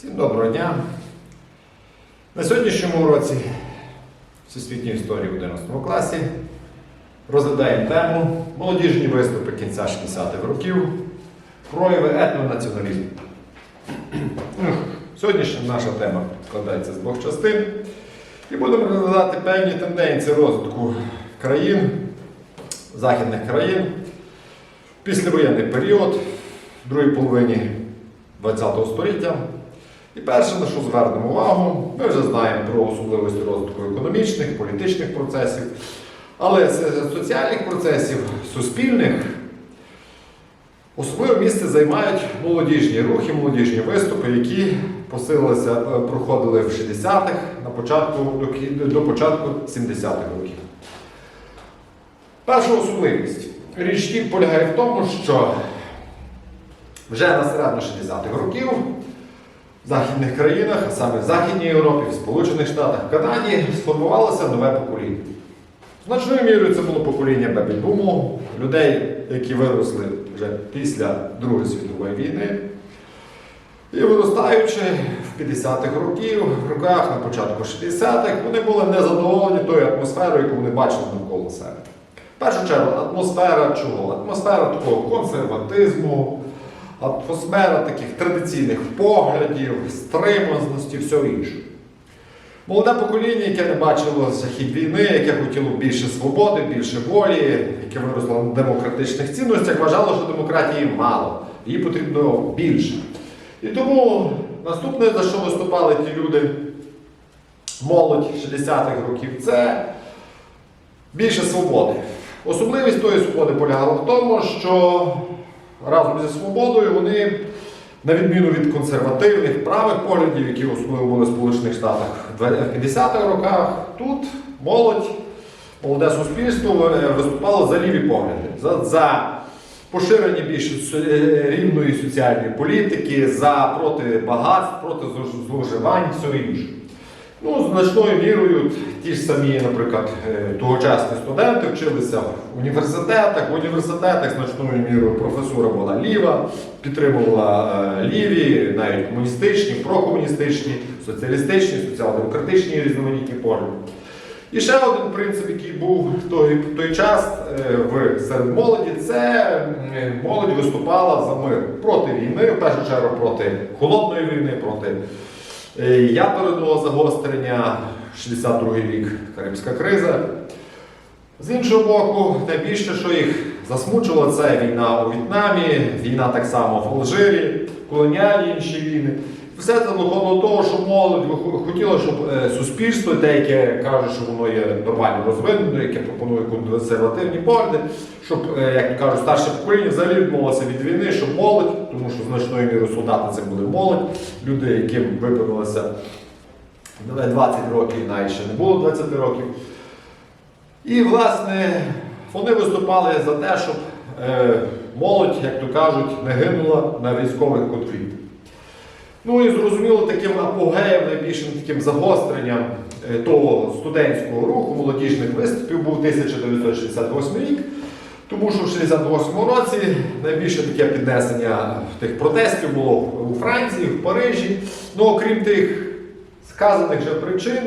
Всім доброго дня. На сьогоднішньому уроці Всесвітньої історії в 11 класі розглядаємо тему молодіжні виступи кінця 60-х років, прояви етнонаціоналізму. Сьогоднішня наша тема складається з двох частин. І будемо розглядати певні тенденції розвитку країн, західних країн, післявоєнний період, другій половині ХХ століття. І перше, на що звернемо увагу, ми вже знаємо про особливості розвитку економічних, політичних процесів, але соціальних процесів, суспільних, особливе місце займають молодіжні рухи, молодіжні виступи, які посилилися, е, проходили в 60-х, на початку, до, початку 70-х років. Перша особливість. Річ полягає в тому, що вже на середину 60-х років в західних країнах, а саме в Західній Європі, в Сполучених Штатах, в Канаді сформувалося нове покоління. Значною мірою це було покоління бебі-буму, людей, які виросли вже після Другої світової війни. І виростаючи в 50-х років, в роках, на початку 60-х, вони були незадоволені тою атмосферою, яку вони бачили навколо себе. В першу чергу, атмосфера чого? Атмосфера такого консерватизму, атмосфера таких традиційних поглядів, стриманості, всього іншого. Молоде покоління, яке не бачило захід війни, яке хотіло більше свободи, більше волі, яке виросло на демократичних цінностях, вважало, що демократії мало, її потрібно більше. І тому наступне, за що виступали ті люди, молодь 60-х років, це більше свободи. Особливість тої свободи полягала в тому, що разом зі свободою вони, на відміну від консервативних правих поглядів, які особливо були в Сполучених Штатах в 50-х роках, тут молодь, молоде суспільство е, виступало за ліві погляди, за, за поширення більш е, рівної соціальної політики, за проти багатств, проти зловживань, всього іншого. Ну, значною мірою ті ж самі, наприклад, е, тогочасні студенти вчилися в університетах. В університетах значною мірою професура була ліва, підтримувала е, ліві, навіть комуністичні, прокомуністичні, соціалістичні, соціал-демократичні різноманітні погляди. І ще один принцип, який був в той, той час е, в серед молоді, це молодь виступала за мир проти війни, в першу чергу проти холодної війни, проти е, ядерного загострення, 62-й рік Карибська криза. З іншого боку, найбільше, що їх засмучило, це війна у В'єтнамі, війна так само в Алжирі, колоніальні інші війни. Все це до того, що молодь хотіла, щоб е, суспільство, те, яке каже, що воно є нормально розвиненим, яке пропонує консервативні погляди, щоб, е, як кажуть, старше покоління взагалі відмовилося від війни, щоб молодь, тому що значною мірою солдати це були молодь, люди, яким виповнилося 20 років, навіть ще не було 20 років. І, власне, вони виступали за те, щоб е, молодь, як то кажуть, не гинула на військових конфліктах. Ну і зрозуміло, таким апогеєм, найбільшим таким загостренням е, того студентського руху, молодіжних виступів був 1968 рік, тому що в 68 році найбільше таке піднесення тих протестів було у Франції, в Парижі. Ну, окрім тих сказаних вже причин,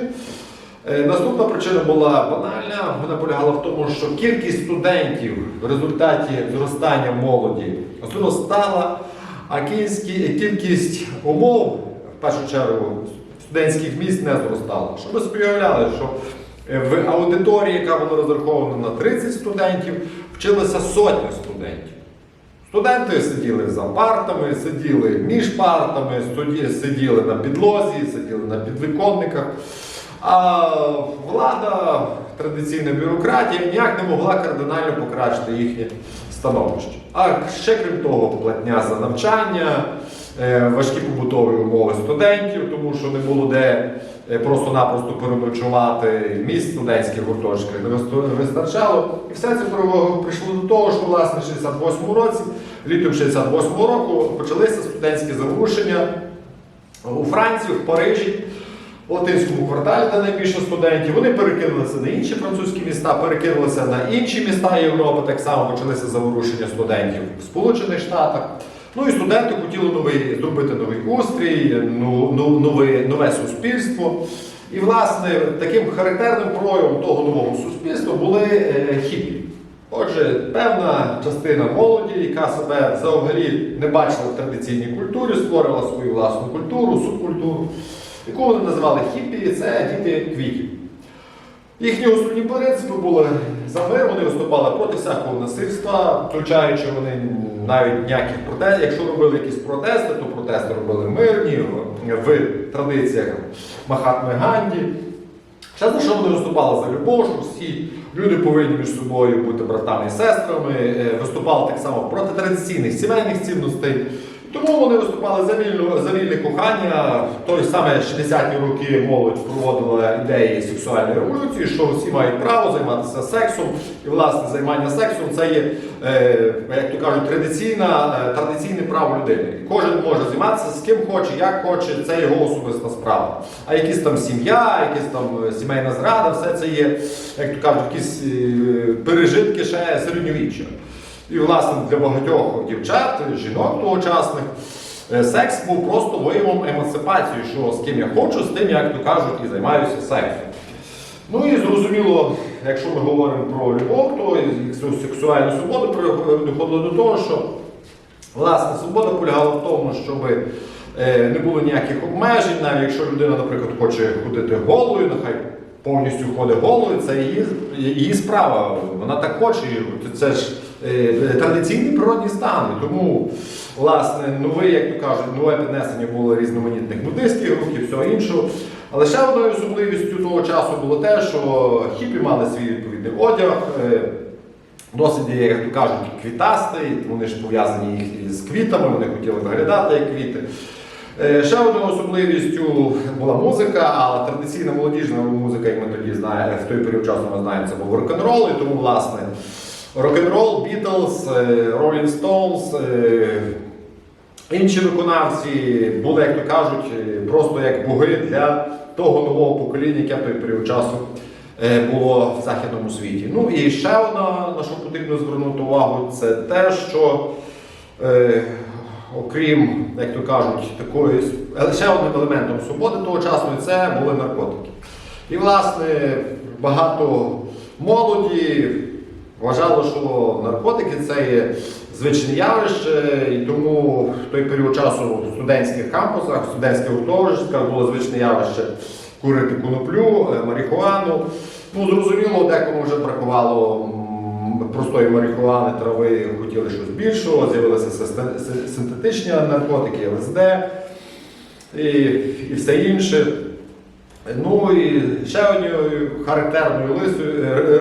Е, Наступна причина була банальна. Вона полягала в тому, що кількість студентів в результаті зростання молоді зростала, а кількість, умов, в першу чергу, студентських місць не зростала. Щоб ви собі що е, в аудиторії, яка була розрахована на 30 студентів, вчилися сотня студентів. Студенти сиділи за партами, сиділи між партами, сиділи на підлозі, сиділи на підвиконниках. А влада, традиційна бюрократія ніяк не могла кардинально покращити їхнє становище. А ще крім того, платня за навчання, е, важкі побутові умови студентів, тому що не було де е, просто-напросто переночувати місць студентських гуртожитках не вистачало. І все це прийшло до того, що власне в 68 році, літом 68-го року, почалися студентські заворушення у Франції, в Парижі. Латинському кварталі, де найбільше студентів, вони перекинулися на інші французькі міста, перекинулися на інші міста Європи. Так само почалися заворушення студентів в Сполучених Штатах. Ну і студенти хотіли новий, зробити новий устрій, ну, ну, нове, нове суспільство. І, власне, таким характерним проявом того нового суспільства були е, хіпі. Отже, певна частина молоді, яка себе взагалі не бачила в традиційній культурі, створила свою власну культуру, субкультуру, яку вони називали хіпі, це діти квітів. Їхні основні принципи були за мир, вони виступали проти всякого насильства, включаючи вони навіть ніяких протестів. Якщо робили якісь протести, то протести робили мирні в, в традиціях Махатми Ганді. Ще за що вони виступали за любов, що всі люди повинні між собою бути братами і сестрами, е, виступали так само проти традиційних сімейних цінностей. Тому вони виступали за вільну за вільне кохання. Той саме 60-ті роки молодь проводила ідеї сексуальної революції, що всі мають право займатися сексом. І власне займання сексом це є, е, як то кажуть, традиційна, е, традиційне право людини. Кожен може займатися з ким хоче, як хоче, це його особиста справа. А якісь там сім'я, якісь там е, сімейна зрада, все це є, як то кажуть, якісь е, пережитки ще середньовіччя. І, власне, для багатьох дівчат, жінок тогочасних, е, секс був просто виявом емансипації, що з ким я хочу, з тим, як то кажуть, і займаюся сексом. Ну і зрозуміло, якщо ми говоримо про любов, то сексуальну свободу доходило до того, що власне свобода полягала в тому, щоб е, не було ніяких обмежень, навіть якщо людина, наприклад, хоче ходити голою, нехай повністю ходить голою, це її, її справа. Вона так хоче, це ж е, традиційний природній стан. І Тому, власне, нове, як то кажуть, нове піднесення було різноманітних нудистських рук і всього іншого. Але ще одною особливістю того часу було те, що хіпі мали свій відповідний одяг. е, Досить, як то кажуть, квітастий, вони ж пов'язані їх із квітами, вони хотіли виглядати як квіти. Е, Ще одною особливістю була музика, а традиційна молодіжна музика, як ми тоді знаємо, в той період часу ми знаємо, це був рок-н-рол, і тому, власне, рок-н-рол, Бітлз, Stones, е, інші виконавці були, як то кажуть, е, просто як боги для того нового покоління, яке в той період часу е, було в західному світі. Ну і ще одна, на що потрібно звернути увагу, це те, що е, окрім, як то кажуть, такої ще одним елементом свободи того часу це були наркотики. І, власне, багато молоді вважало, що наркотики це є звичне явище, і тому в той період часу в студентських кампусах, в студентських гуртожитках було звичне явище курити коноплю, е, марихуану. Ну, зрозуміло, декому вже бракувало простої марихуани, трави, хотіли щось більшого, з'явилися синтетичні наркотики, ЛСД і, і все інше. Ну і ще однією характерною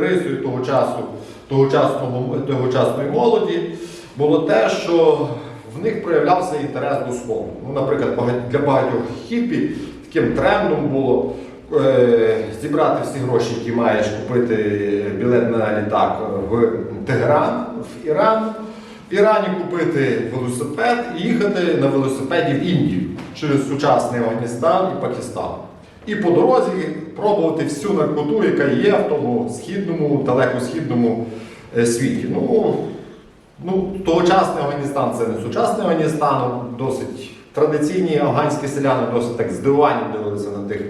рисою того часу, тогочасної молоді було те, що в них проявлявся інтерес до спорту. Ну, наприклад, для багатьох хіпі таким трендом було е, зібрати всі гроші, які маєш купити білет на літак в Тегеран, в Іран. В Ірані купити велосипед і їхати на велосипеді в Індію через сучасний Афганістан і Пакистан. І по дорозі пробувати всю наркоту, яка є в тому східному, далекосхідному е, світі. Ну, ну, тогочасний Афганістан це не сучасний Афганістан, досить традиційні афганські селяни досить так здивовані дивилися на тих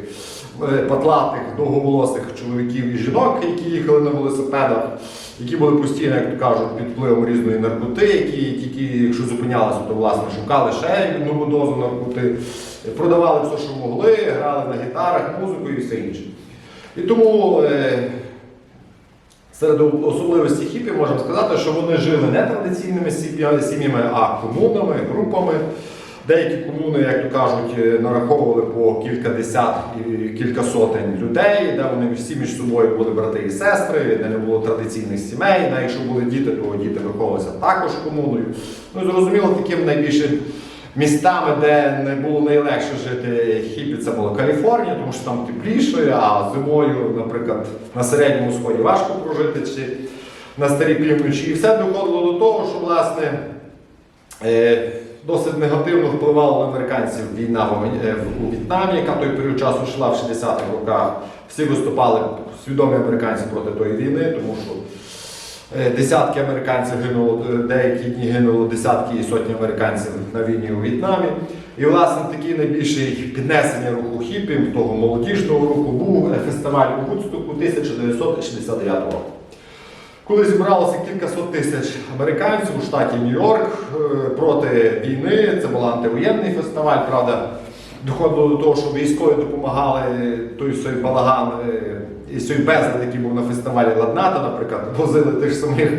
е, патлатих, довговолосих чоловіків і жінок, які їхали на велосипедах, які були постійно, як то кажуть, під впливом різної наркоти, які тільки, якщо зупинялися, то власне шукали ще нову дозу наркоти, продавали все, що могли, грали на гітарах, музику і все інше. І тому е, серед особливостей хіпі можемо сказати, що вони жили не традиційними сім'ями, а комунами, групами. Деякі комуни, як то кажуть, е, нараховували по кілька десят і кілька сотень людей, де вони всі між собою були брати і сестри, де не було традиційних сімей. Навіть якщо були діти, то діти виховувалися також комуною. Ну зрозуміло, таким найбільшим містами, де не було найлегше жити хіпі, це була Каліфорнія, тому що там тепліше, а зимою, наприклад, на середньому сході важко прожити чи на старій півночі. І все доходило до того, що власне. Е, Досить негативно впливала на американців війна е, у В'єтнамі, яка той період часу йшла в 60-х роках. Всі виступали свідомі американці проти тої війни, тому що Десятки американців гинуло, е, деякі дні гинуло десятки і сотні американців на війні у В'єтнамі. І, власне, такий найбільший піднесення руху хіпі, того молодіжного руху, був е, фестиваль у Вудстоку 1969 року. Коли зібралося кілька сот тисяч американців у штаті Нью-Йорк е, проти війни, це був антивоєнний фестиваль, правда, доходило до того, що військові допомагали той балаган е, і свій безлад, який був на фестивалі Ладната, наприклад, возили тих самих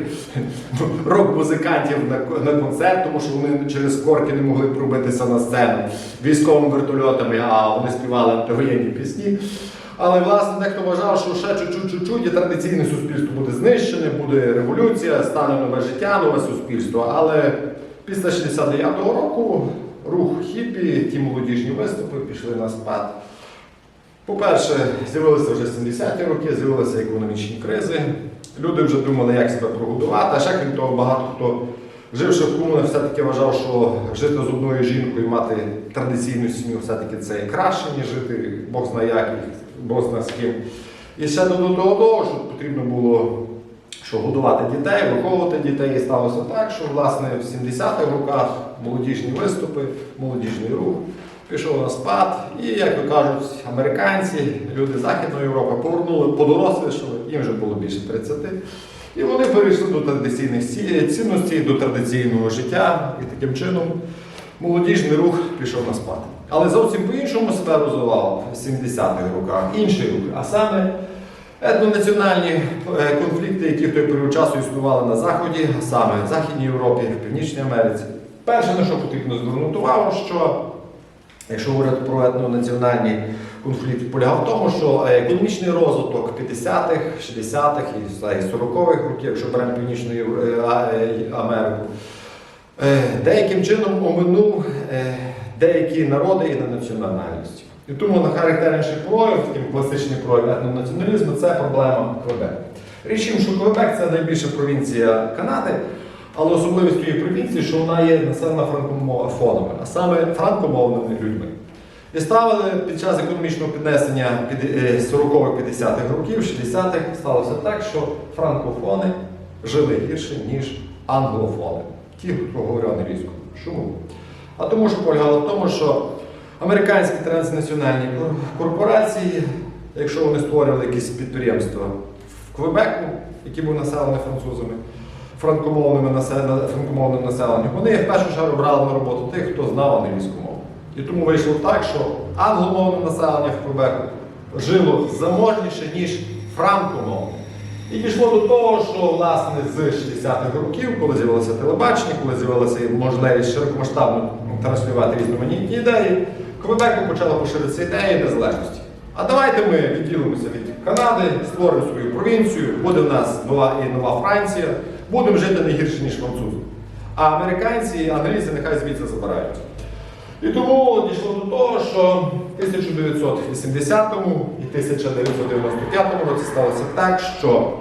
рок-музикантів на, на концерт, тому що вони через корки не могли пробитися на сцену військовими вертольотами, а вони співали антивоєнні пісні. Але власне дехто вважав, що ще чуть-чуть, і традиційне суспільство буде знищене, буде революція, стане нове життя, нове суспільство. Але після 69-го року рух хіпі, ті молодіжні виступи пішли на спад. По-перше, з'явилися вже 70-ті роки, з'явилися економічні кризи. Люди вже думали, як себе прогодувати. А ще крім того, багато хто, живши в комунах, все-таки вважав, що жити з одною жінкою, мати традиційну сім'ю, все-таки це краще, ніж жити Бог знає як, Бог знає з ким. І ще до того, що потрібно було що годувати дітей, виховувати дітей. І сталося так, що власне в 70-х роках молодіжні виступи, молодіжний рух пішов на спад. І, як то кажуть, американці, люди Західної Європи повернули, подорослішали, їм вже було більше 30. І вони перейшли до традиційних цінностей, до традиційного життя. І таким чином молодіжний рух пішов на спад. Але зовсім по-іншому себе розвивав в 70-х роках інший рух, а саме етнонаціональні е, конфлікти, які в той період часу існували на Заході, саме в Західній Європі, в Північній Америці. Перше, на що потрібно звернути увагу, що Якщо говорити про етнонаціональні конфлікти, полягав в тому, що е, економічний розвиток 50-х, 60-х і та, 40-х років, якщо беремо Північну е, е, Америку, деяким чином оминув деякі народи і на національності. І тому на характерніший прояв, такий класичний прояв етнонаціоналізму, це проблема Квебеку. Річ що Квебек це найбільша провінція Канади, але особливість цієї провінції, що вона є населена франкофонами, а саме франкомовними людьми. І ставили під час економічного піднесення е, 40-х-50-х років, 60-х, сталося так, що франкофони жили гірше, ніж англофони, ті, хто говорив англійською. Чому? А тому, що полягало в тому, що американські транснаціональні корпорації, якщо вони створювали якісь підприємства в Квебеку, які був населений французами, франкомовним населенням, вони в першу чергу брали на роботу тих, хто знав англійську мову. І тому вийшло так, що англомовне населення в Квебеку жило заможніше, ніж франкомовне. І дійшло до того, що власне з 60-х років, коли з'явилося телебачення, коли з'явилася можливість широкомасштабно транслювати різноманітні ідеї, Квебеку почала поширитися ідеї незалежності. А давайте ми відділимося від Канади, створимо свою провінцію, буде в нас нова і нова Франція, будемо жити не гірше, ніж французи. А американці і англійці нехай звідси забирають. І тому дійшло до того, що в 1980 і 1995 році сталося так, що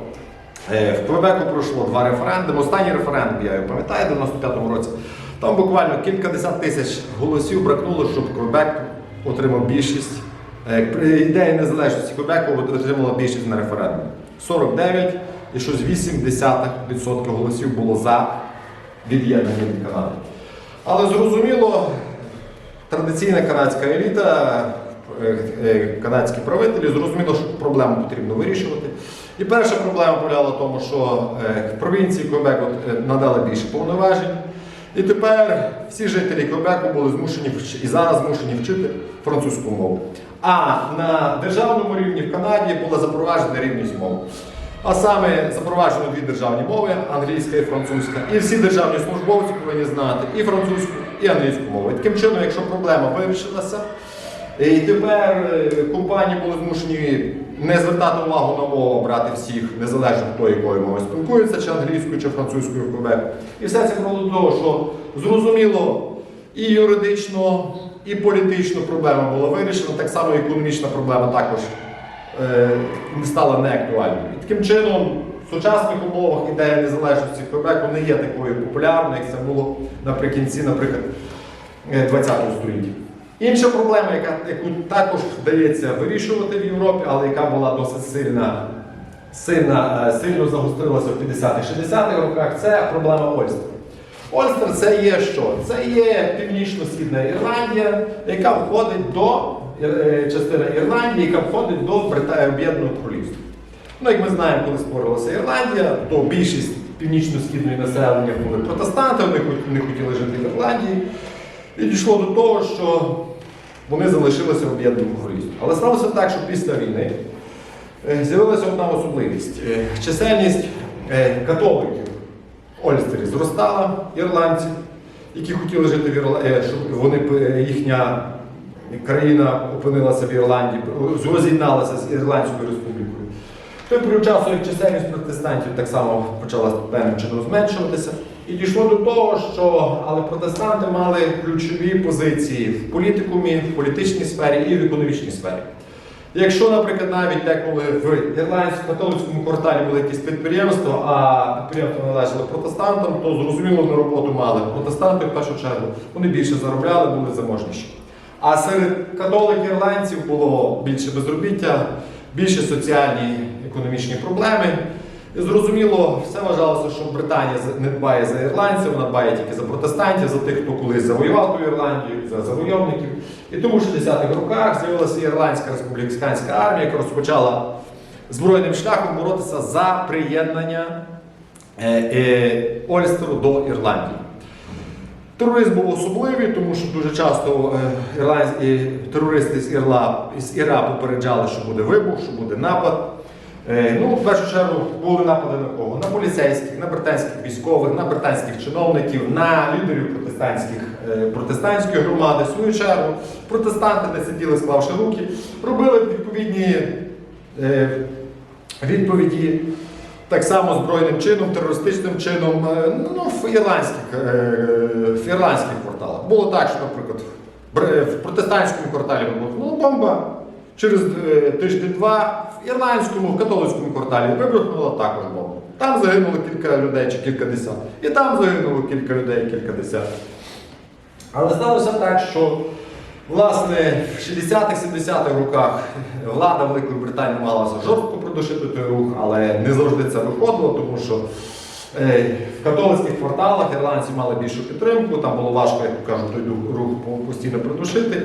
е, в Квебеку пройшло два референдуми. Останній референдум, я його пам'ятаю, в 95-му році. Там буквально кількадесят тисяч голосів бракнуло, щоб Квебек отримав більшість. Е, ідеї незалежності Квебеку отримала більшість на референдумі. 49 і щось 0,8% голосів було за від'єднання від Канади. Але зрозуміло, традиційна канадська еліта, е, е, канадські правителі зрозуміло, що проблему потрібно вирішувати. І перша проблема полягала в тому, що е, провінції Квебеку надали більше повноважень. І тепер всі жителі Квебеку були змушені і зараз змушені вчити французьку мову. А на державному рівні в Канаді була запроваджена рівність мов. А саме запроваджено дві державні мови англійська і французька. І всі державні службовці повинні знати і французьку, і англійську мову. І таким чином, якщо проблема вирішилася, і тепер е, компанії були змушені не звертати увагу на мову, брати всіх, незалежно хто якою мовою спілкується, чи англійською, чи французькою в Квебеку. І все це привело до того, що зрозуміло і юридично, і політично проблема була вирішена. Так само економічна проблема також е, стала неактуальною. І таким чином, в сучасних умовах ідея незалежності Квебеку не є такою популярною, як це було наприкінці, наприклад, е, 20 століття. Інша проблема, яка, яку також вдається вирішувати в Європі, але яка була досить сильна сильно, е, сильно загострилася в 50-60-х роках, це проблема Ольстера. Ольстер це є що? Це є північно-східна Ірландія, яка входить до е, частина Ірландії, яка входить до Об'єднаного Королівства. Ну, як ми знаємо, коли створилася Ірландія, то більшість північно-східної населення були протестанти, вони не хотіли жити в Ірландії. І дійшло до того, що вони залишилися в об'єднаному королівстві. Але сталося так, що після війни е, з'явилася одна особливість. Е, Чисельність е, католиків в Ольстері зростала, ірландців, які хотіли жити в Ірландії, щоб вони е, їхня країна опинилася в Ірландії, роз'єдналася з Ірландською республікою. В той період часу, як чисельність протестантів так само почала певним чином зменшуватися. І дійшло до того, що але протестанти мали ключові позиції в політикумі, в політичній сфері і в економічній сфері. Якщо, наприклад, навіть деколи в ірландському католицькому кварталі були якісь підприємства, а підприємства належали протестантам, то зрозуміло на роботу мали протестанти в першу чергу. Вони більше заробляли, були заможніші. А серед католиків ірландців було більше безробіття, більше соціальні економічні проблеми. І зрозуміло, все вважалося, що Британія не дбає за ірландців, вона дбає тільки за протестантів, за тих, хто колись завоював ту Ірландію, за завойовників. І тому в 60-х роках з'явилася Ірландська республіканська армія, яка розпочала збройним шляхом боротися за приєднання е, е, Ольстеру до Ірландії. Тероризм був особливий, тому що дуже часто е, терористи з Іра попереджали, що буде вибух, що буде напад. Е, Ну, в першу чергу були напади на кого? На поліцейських, на британських військових, на британських чиновників, на лідерів протестантських, е, протестантської громади. В свою чергу протестанти не сиділи, склавши руки, робили відповідні відповіді так само збройним чином, терористичним чином е, ну, в ірландських, е, в ірландських кварталах. Було так, що, наприклад, в протестантському кварталі вибухнула бомба. Через е, тиждень-два в ірландському, в католицькому кварталі вибухнула також бомба. Там загинуло кілька людей чи кількадесят. І там загинуло кілька людей, кількадесят. Але сталося так, що власне в 60-х-70-х роках влада Великої Британії намагалася жорстко придушити той рух, але не завжди це виходило, тому що е, в католицьких кварталах ірландці мали більшу підтримку, там було важко, як кажуть, той рух постійно придушити.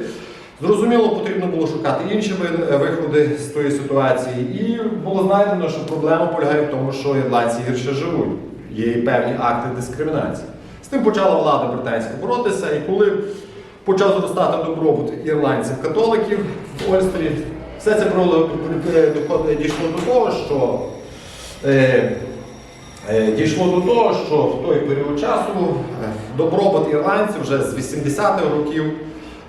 Зрозуміло, потрібно було шукати інші виходи з тої ситуації, і було знайдено, що проблема полягає в тому, що ірландці гірше живуть. Є і певні акти дискримінації. З тим почала влада британська боротися, і коли почав зростати добробут ірландців-католиків в Ольстері, все це дійшло до того, що е, е, дійшло до того, що в той період часу е, добробут ірландців вже з 80-х років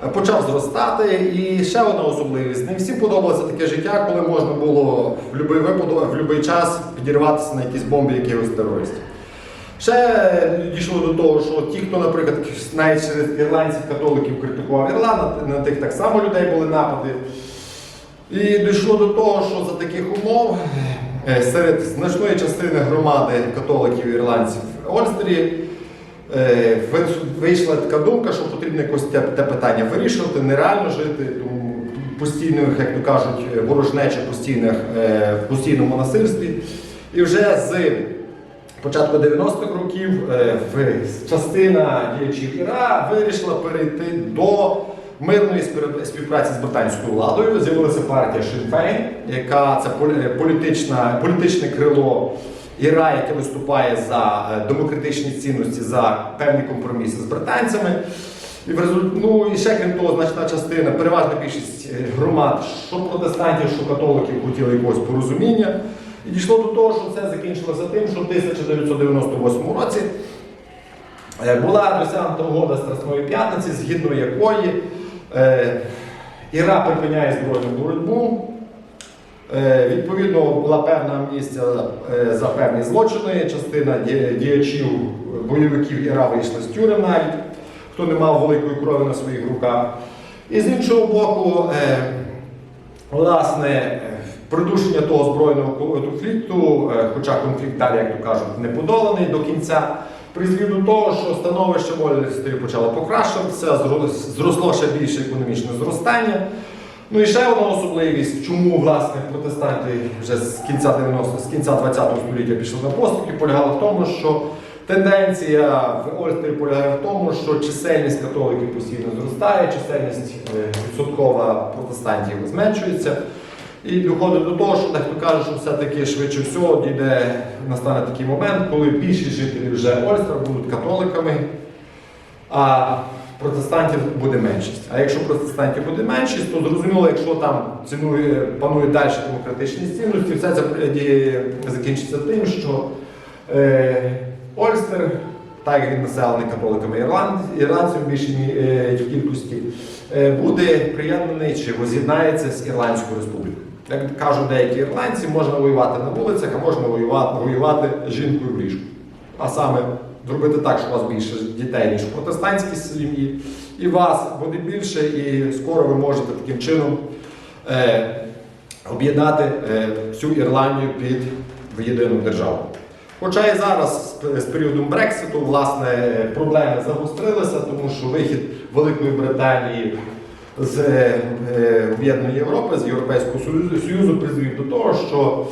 е, почав зростати. І ще одна особливість. Не всім подобалося таке життя, коли можна було в будь-який випадок, в будь-який час підірватися на якісь бомби якихось терористів. Ще дійшло до того, що ті, хто, наприклад, навіть серед ірландців католиків критикував Ірланд, на тих так само людей були напади. І дійшло до того, що за таких умов е, серед значної частини громади католиків і ірландців в Ольстері е, вийшла така думка, що потрібно якось те, те питання вирішувати, нереально жити, тому постійних, як то кажуть, ворожнеча постійних, е, в постійному насильстві. І вже з початку 90-х років частина діячів Іра вирішила перейти до мирної співпраці з британською владою. З'явилася партія Féin, яка це політична, політичне крило Іра, яке виступає за е, демократичні цінності, за певні компроміси з британцями. І в результ... ну, і ще крім того, значна частина, переважна більшість е, громад, що протестантів, що католиків хотіли якогось порозуміння. І дійшло до того, що це закінчилося тим, що в 1998 році е, була досягнута угода Страсної п'ятниці, згідно якої Іра припиняє збройну боротьбу. Е, Відповідно, була певна амністія е, за певні злочини. Частина діячів бойовиків Іра вийшла з тюрем навіть, хто не мав великої крові на своїх руках. І з іншого боку, е, власне, е, придушення того збройного конфлікту, е, хоча конфлікт далі, як то кажуть, не подоланий до кінця, призвів до того, що становище Ольстері почало покращуватися, зросло ще більше економічне зростання. Ну і ще одна особливість, чому власне протестанти вже з кінця 90 з кінця 20 століття пішли на поступки, полягала в тому, що тенденція в Ольстрі полягає в тому, що чисельність католиків постійно зростає, чисельність е, відсоткова протестантів зменшується. І доходить до того, що дехто каже, що все-таки швидше всього дійде настане такий момент, коли більшість жителів вже Ольстра будуть католиками, а протестантів буде меншість. А якщо протестантів буде меншість, то зрозуміло, якщо там цінує, панують далі демократичні цінності, все це закінчиться тим, що е, Ольстер, так як він населений католиками ірланд, ірландців в більшій е, кількості, е, буде приєднаний чи воз'єднається з Ірландською республікою. Як кажуть деякі ірландці, можна воювати на вулицях, а можна воювати, воювати жінкою в ліжку. А саме зробити так, що у вас більше дітей, ніж в протестантській сім'ї, і вас буде більше, і скоро ви можете таким чином е, об'єднати е, всю Ірландію під в єдину державу. Хоча і зараз з- періодом Брекситу власне проблеми загострилися, тому що вихід Великої Британії з е, об'єднаної Європи, з Європейського Союзу, призвів до того, що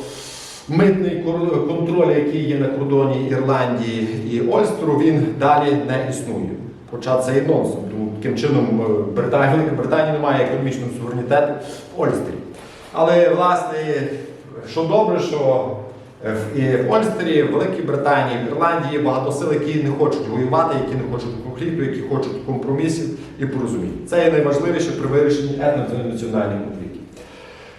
митний контроль, який є на кордоні Ірландії і Ольстру, він далі не існує. Хоча це і нонсенс. Таким чином е, Британія, Британія не має економічного суверенітету в Ольстрі. Але власне, що добре, що е, в Ольстері, в Великій Британії, в Ірландії є багато сил, які не хочуть воювати, які не хочуть конфлікту, які хочуть компромісів і порозумінь. Це є найважливіше при вирішенні етнонаціональних конфліктів.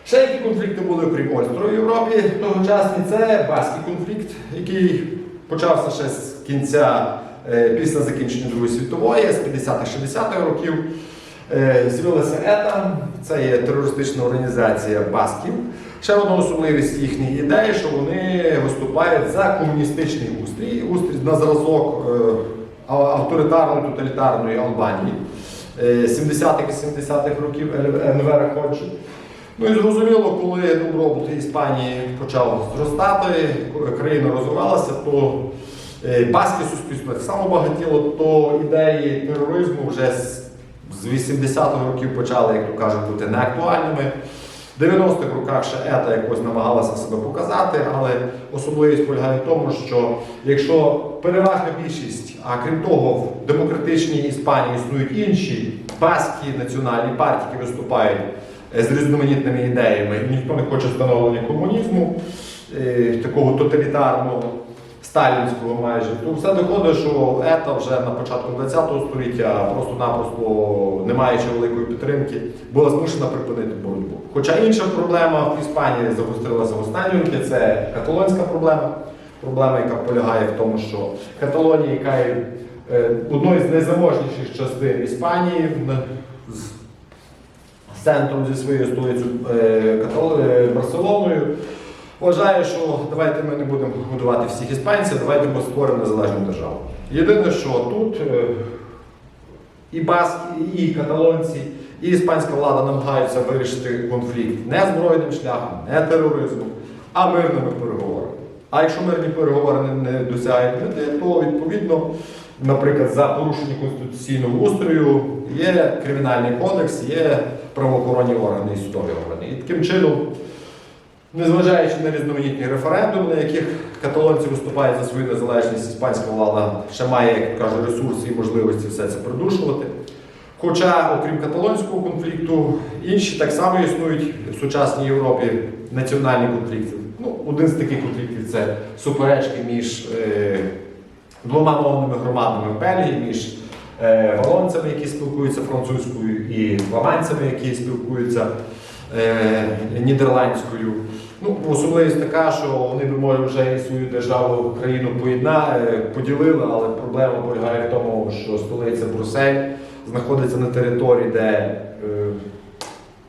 Ще які конфлікти були, окрім Ольстру в Європі тогочасні, це Баський конфлікт, який почався ще з кінця е, після закінчення Другої світової, з 50-60-х років. Е, З'явилася ЕТА, це є терористична організація Басків. Ще одна особливість їхніх ідей, що вони виступають за комуністичний устрій, устрій на зразок е, авторитарної тоталітарної Албанії е, 70-х і 70-х років Енвера Ходжі. Ну і зрозуміло, коли добробут Іспанії почав зростати, країна розвивалася, то е, баське суспільство так само багатіло, то ідеї тероризму вже з 80-х років почали, як то кажуть, бути неактуальними. В 90-х роках ще ета якось намагалася себе показати, але особливість полягає в тому, що якщо переважна більшість, а крім того, в демократичній Іспанії існують інші баскі національні партії, які виступають е, з різноманітними ідеями, ніхто не хоче встановлення комунізму, е, такого тоталітарного. Сталінського майже, то все доходить, що ета вже на початку ХХ століття просто-напросто, не маючи великої підтримки, була змушена припинити боротьбу. Хоча інша проблема в Іспанії загострилася в останні роки, це каталонська проблема. Проблема, яка полягає в тому, що Каталонія, яка є е, одною з найзаможніших частин Іспанії, з центром зі своєю столицею е, е, Барселоною, вважає, що давайте ми не будемо годувати всіх іспанців, давайте ми створимо незалежну державу. Єдине, що тут е, і баски, і каталонці, і іспанська влада намагаються вирішити конфлікт не збройним шляхом, не тероризмом, а мирними переговорами. А якщо мирні переговори не- не досягають мети, то відповідно, наприклад, за порушення конституційного устрою є кримінальний кодекс, є правоохоронні органи і судові органи. І таким чином Незважаючи на різноманітні референдуми, на яких каталонці виступають за свою незалежність, іспанська влада ще має, як кажуть, ресурси і можливості все це придушувати. Хоча, окрім каталонського конфлікту, інші так само існують в сучасній Європі національні конфлікти. Ну, один з таких конфліктів це суперечки між е, двома мовними громадами в Бельгії, між е, валонцями, які спілкуються французькою, і фламандцями, які спілкуються нідерландською. Ну, особливість така, що вони би може вже і свою державу країну поєдна, е, поділили, але проблема полягає в тому, що столиця Брюссель знаходиться на території, де е,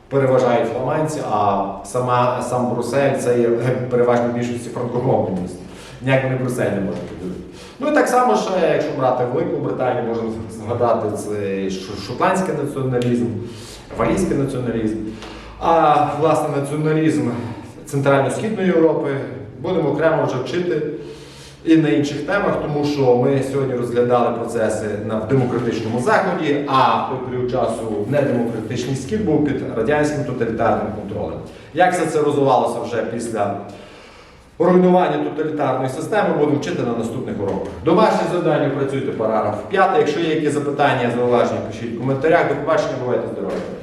переважають фламандці, а сама сам Брюссель це є переважно більшості франкомовне місто. Ніяк вони Брюссель не можуть поділити. Ну і так само ще, якщо брати Велику Британію, можемо згадати це шотландський націоналізм, валійський націоналізм. А власне націоналізм Центрально-Східної Європи будемо окремо вже вчити і на інших темах, тому що ми сьогодні розглядали процеси на демократичному заході, а той період часу недемократичний схід був під радянським тоталітарним контролем. Як все це розвивалося вже після руйнування тоталітарної системи, будемо вчити на наступних уроках. Домашнє завдання працюйте параграф 5. Якщо є якісь запитання, зауваження, пишіть в коментарях. До побачення, бувайте здорові!